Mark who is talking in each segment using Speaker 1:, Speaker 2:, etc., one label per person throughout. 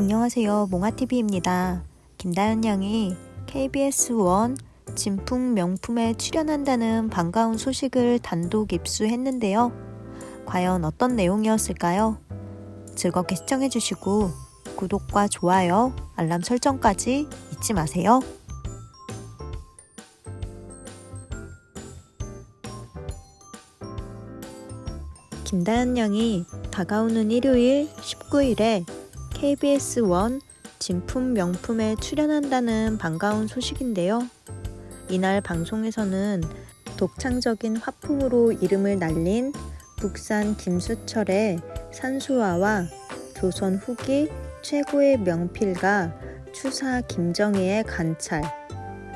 Speaker 1: 안녕하세요. 몽아TV입니다. 김다연 양이 KBS 원 진품 명품에 출연한다는 반가운 소식을 단독 입수했는데요. 과연 어떤 내용이었을까요? 즐겁게 시청해주시고 구독과 좋아요, 알람 설정까지 잊지 마세요. 김다연 양이 다가오는 일요일 19일에 KBS 원 진품 명품에 출연한다는 반가운 소식인데요. 이날 방송에서는 독창적인 화풍으로 이름을 날린 북산 김수철의 산수화와 조선 후기 최고의 명필가 추사 김정희의 관찰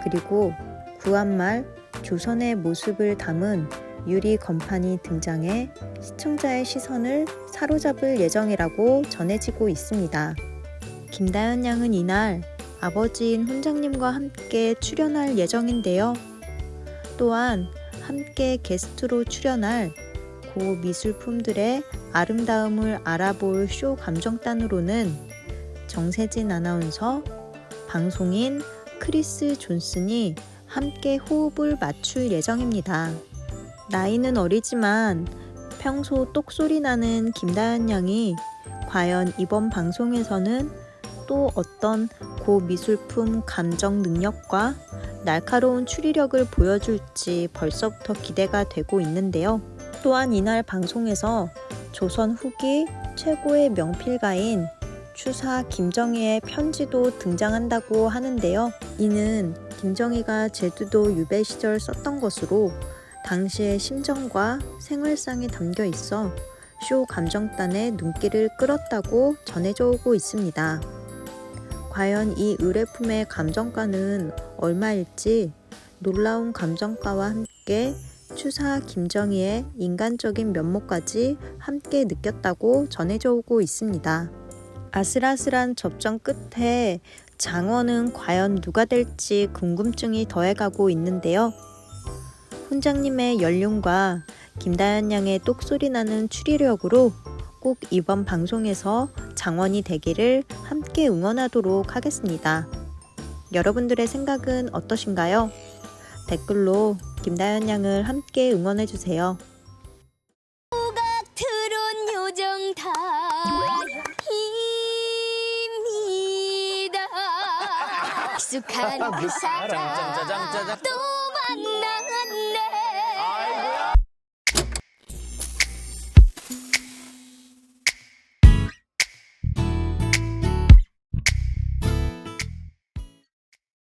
Speaker 1: 그리고 구한말 조선의 모습을 담은 유리 건판이 등장해 시청자의 시선을 사로잡을 예정이라고 전해지고 있습니다. 김다연 양은 이날 아버지인 훈장님과 함께 출연할 예정인데요. 또한 함께 게스트로 출연할 고 미술품들의 아름다움을 알아볼 쇼 감정단으로는 정세진 아나운서, 방송인 크리스 존슨이 함께 호흡을 맞출 예정입니다. 나이는 어리지만 평소 똑소리 나는 김다연 양이 과연 이번 방송에서는 또 어떤 고 미술품 감정 능력과 날카로운 추리력을 보여줄지 벌써부터 기대가 되고 있는데요. 또한 이날 방송에서 조선 후기 최고의 명필가인 추사 김정희의 편지도 등장한다고 하는데요. 이는 김정희가 제주도 유배 시절 썼던 것으로 당시의 심정과 생활상이 담겨 있어 쇼 감정단의 눈길을 끌었다고 전해져 오고 있습니다. 과연 이 의뢰품의 감정가는 얼마일지 놀라운 감정가와 함께 추사 김정희의 인간적인 면모까지 함께 느꼈다고 전해져 오고 있습니다. 아슬아슬한 접전 끝에 장원은 과연 누가 될지 궁금증이 더해가고 있는데요. 훈장님의 연륜과 김다연 양의 똑소리 나는 추리력으로 꼭 이번 방송에서 장원이 되기를 함께 응원하도록 하겠습니다. 여러분들의 생각은 어떠신가요? 댓글로 김다연 양을 함께 응원해주세요.
Speaker 2: 익숙한 그
Speaker 3: 짜장짜장짜장
Speaker 2: 또 만나